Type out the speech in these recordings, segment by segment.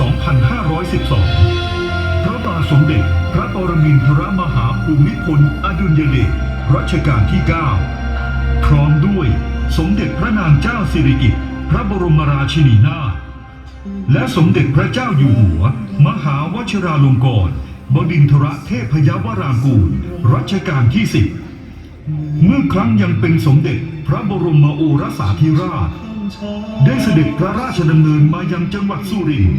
2512 พระบาทสมเด็จพระปรมินทรมหาภูมิพลอดุลยเดชรัชกาลที่ 9 พร้อมด้วยสมเด็จพระนางเจ้าสิริกิติ์พระบรมราชินีนาถและสมเด็จพระเจ้าอยู่หัว มหาวชิราลงกรณบดินทรเทพยวรางกูลรัชกาลที่10เมื่อครั้งยังเป็นสมเด็จพระบรมโอรสาธิราช ได้เสด็จพระราชดำเนินมายังจังหวัดสุรินทร์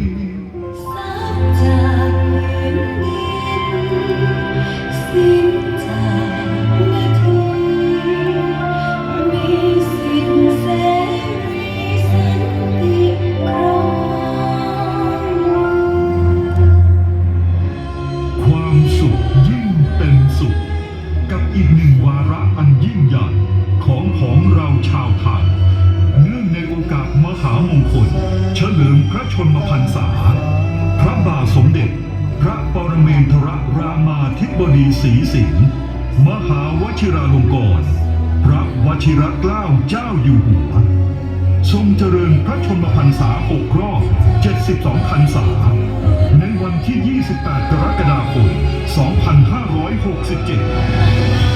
จา บดีศรีสิงห์มหาวชิราลงกรณพระวชิรเกล้าเจ้าอยู่หัว ทรงเจริญพระชนมพรรษา6รอบ 72พรรษา ในวันที่ 28 กรกฎาคม 2567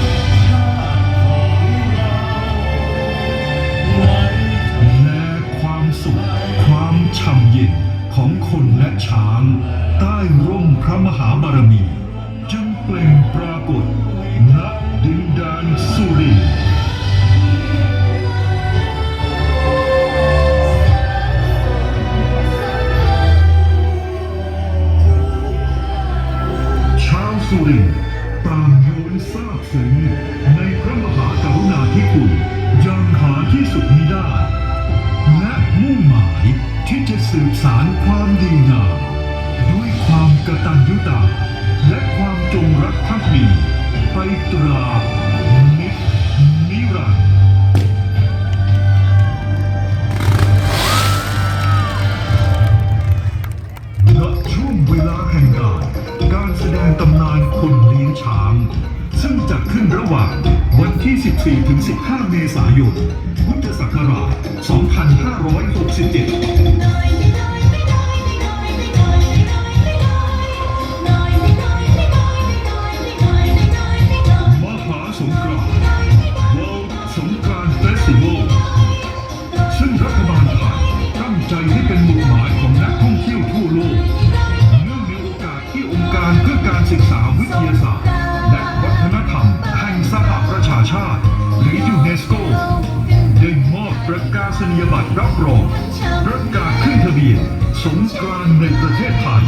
สุรินต่างโยนซาบซึ้งในพระมหากรุณาธิคุณอย่างหาที่สุดมิได้ และมุ่งหมายที่จะสืบสารความดีงามด้วยความกตัญญูตาและความจงรักภักดีไปตรา 17มหาสงกรานต์ World สงกรานต์เฟสติวัลซึ่งรัฐบาลไทยตั้งใจให้เป็นหมุดหมายของนักท่องเที่ยวทั่วโลก เนื่องในโอกาสที่องค์การเพื่อการศึกษาวิทยาศาสตร์ และวัฒนธรรมแห่งสหประชาชาติ หรือยูเนสโกได้มอบประกาศนียบัตรรับรอง ประกาศขึ้นทะเบียนสงกรานต์ในประเทศไทย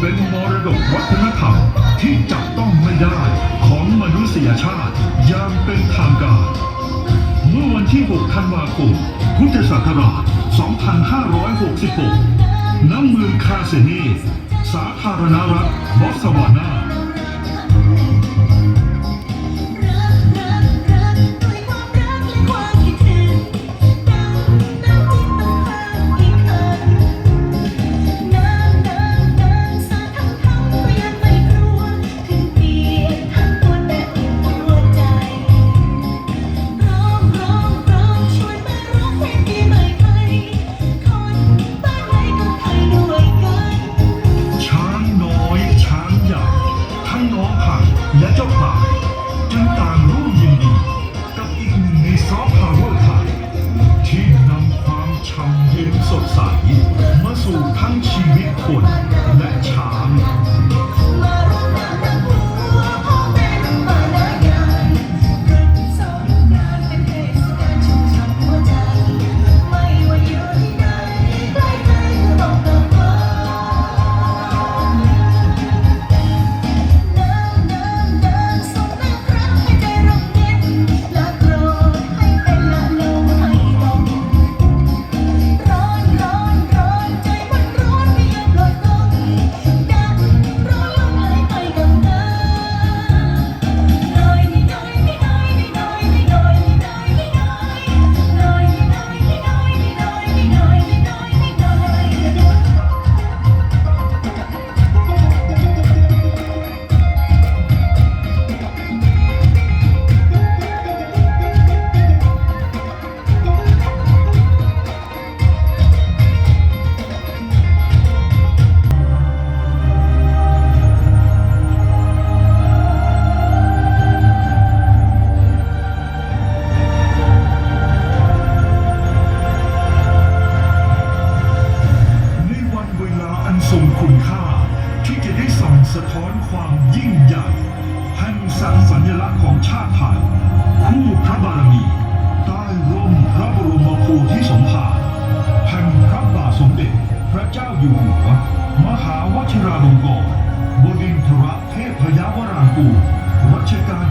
เป็นมรดกวัฒนธรรมที่จับต้องไม่ได้ของมนุษยชาติอย่างเป็นทางการ เมื่อวันที่ 6 ธันวาคม พุทธศักราช 2566ณเมือคาเซเนสาธารณรัฐบอสวานา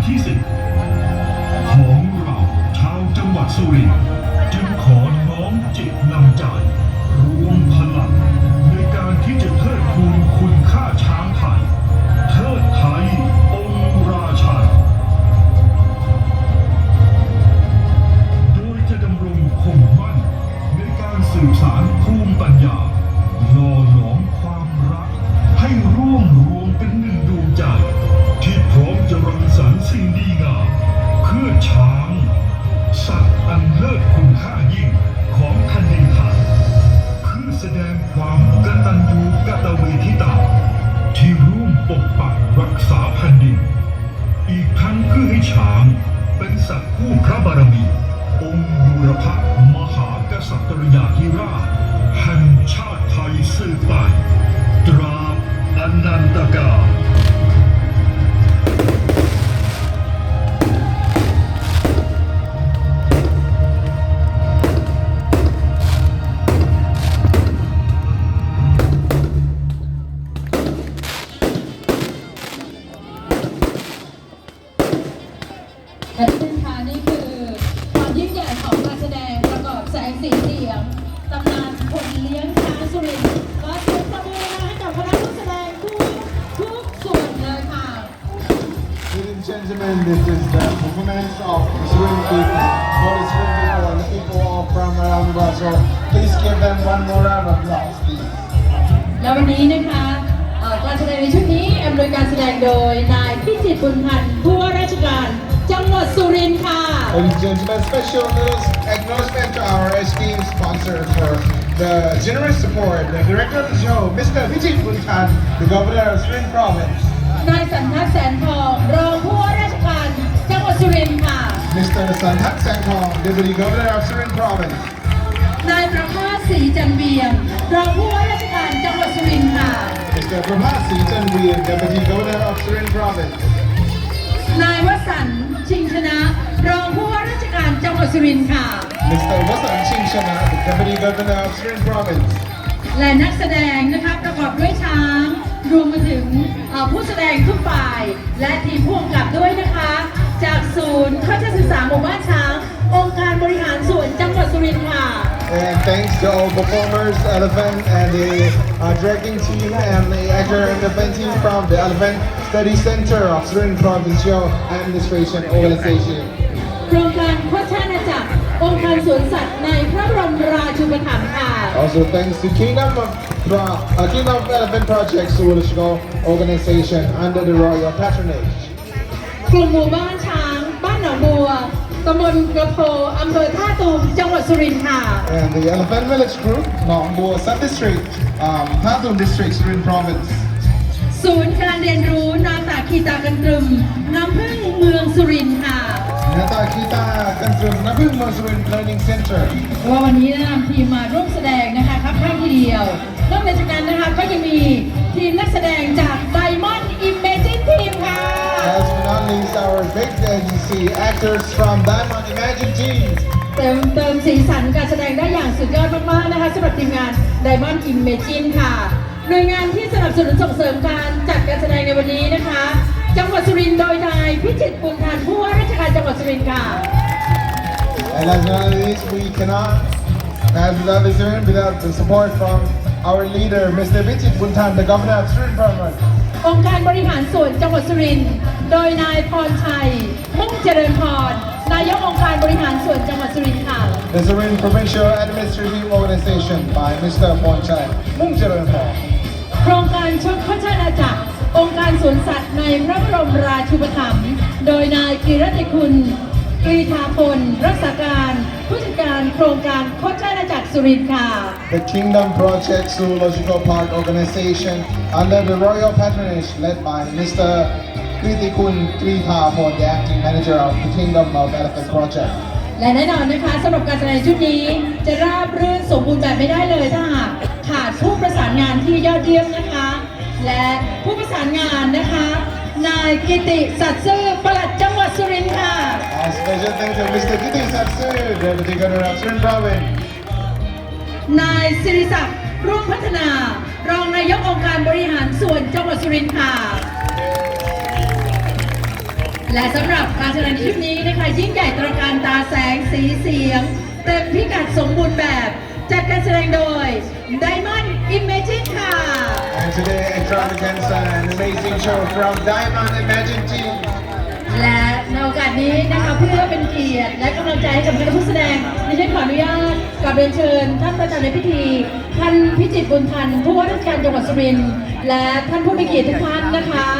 ที่สิบของเราชาวจังหวัดสุรินทร์ แสดงความกตัญญูกตเวทิตา ที่ร่วมปกปักรักษาแผ่นดิน อีกทั้งเพื่อให้ช้างเป็นสัตว์คู่พระบารมี องค์ยุรพมหากษัตริยาธิราชแห่งชาติไทยสืบไปตราบอนันตกาล ววันนี้นะคะเอ่อการแสดงในชุดนี้อำนวยการแสดงโดยนายพิจิตรบุญพันธ์ผู้ว่าราชการจังหวัดสุรินทร์ค่ะ Ladies and gentlemen, special news acknowledgement to our esteemed sponsor for the generous support, the director of the show, Mr. Vijay Buntan, the governor of Swing Province. นายสันทัศน์แสนทองรองผู้ว่าราชการจังหวัดสุรินทร์ค่ะ Mr. Santak Sangkong, Deputy Governor of Surin Province. นายประภาสศรีจันเบียงรองผู้ว่าราชการ จังหวัดสุรินทร์ค่ะ Mr. Prabhat Singh Deputy Governor of Surin Province. นายวสันต์ชิงชนะ รองผู้ว่าราชการจังหวัดสุรินทร์ค่ะ Mr. Vasan Chingshana, the Deputy Governor of Surin Province. และนักแสดงนะคะประกอบด้วยช้าง รวมมาถึงเอ่อผู้แสดงทุกฝ่าย และทีมผู้กำกับด้วยนะคะ จากศูนย์ข้าราชศึกษาหมู่บ้านช้าง องค์การบริหารส่วนจังหวัดสุรินทร์ค่ะ And thanks to all performers, Elephant, and the uh, directing team and the actor and defense team from the Elephant Study Center of Surin Provincial Administration Organization. โครงการโคชานาจักรองค์การสวนสัตว์ในพระบรมราชูปถัมภ์ค่ะ Also thanks to Kingdom of Pro- uh, Kingdom of Elephant Project Suwalishko Organization under the royal patronage. กลุ่มหมู่บ้านช้าง บ้านหนองบัว ตำบลกระโพอำเภอท่าตูมจังหวัดสุรินทร์ค่ะ And the Elephant Village Group, Nongbua Sub District, um, Pathum District, Surin Province. ศูนย์การเรียนรู้นาตาคีตากันตรึม น้ำพึ่งเมืองสุรินทร์ค่ะ Nata Kita Kantrum Nabung Surin Learning Center. ว่าวันนี้ได้นำทีมมาร่วมแสดงนะคะครับข้างทีเดียวนอก actors from Diamond Imagine Team. เติมเติมสีสันการแสดงได้อย่างสุดยอดมาก ๆ นะคะสำหรับทีมงาน Diamond Imagine ค่ะ หน่วยงานที่สนับสนุนส่งเสริมการจัดการแสดงในวันนี้นะคะ จังหวัดสุรินทร์โดยนายพิจิตรบุญทันผู้ว่าราชการจังหวัดสุรินทร์ค่ะ And last but not least, we cannot have love is earned without the support from our leader, Mr. Vichit Buntan, the governor of Surin Province. องค์การบริหารส่วนจังหวัดสุรินทร์โดยนายพรชัย มุ่งเจริญพรนายกองค์การบริหารส่วนจังหวัดสุรินทร์ค่ะ The Surin Provincial Administrative Organization by Mr. Ponchai Mungjaranpong. โครงการชดพระชนาจักรองค์การสวนสัตว์ในพระบรมราชูปถัมภ์โดยนายกิรติคุณ กรีธาพลรักษาการผู้จัดการโครงการโคชานาจักรสุรินทร์ค่ะ The Kingdom Project Zoological Park Organization under the royal patronage led by Mr. Kritikun Trithapon, the acting manager of the Kingdom of Elephant Project. และแน่นอนนะคะสำหรับการแสดงชุดนี้จะราบรื่นสมบูรณ์แบบไม่ได้เลยถ้าหากขาดผู้ประสานงานที่ยอดเยี่ยมนะคะ และผู้ประสานงานนะคะ นายกิติสัตย์ซื่อปลัดจังหวัดสุรินทร์ค่ะ A special thanks to Mr. Kiti Satsu, Deputy Governor of Surin Province. นายสิริศักดิ์รุ่งพัฒนาองค์การบริหารส่วนจังหวัดสุรินทร์ค่ะ และสำหรับการแสดงในคลิปนี้นะคะ ยิ่งใหญ่ตระการตาแสงสีเสียง เต็มพิกัดสมบูรณ์แบบ จัดการแสดงโดย Diamond Imaging ค่ะ And today, extravagance and an amazing show from Diamond Imagine Team. และในโอกาสนี้นะคะเพื่อเป็นเกียรติและกำลังใจให้กับคณะผู้แสดงดิฉันขออนุญาตกราบเรียนเชิญ ท่านประธานในพิธี ท่านพิจิตรบุญทันผู้ว่าราชการจังหวัดสุรินทร์และท่านผู้มีเกียรติทุกท่านนะคะ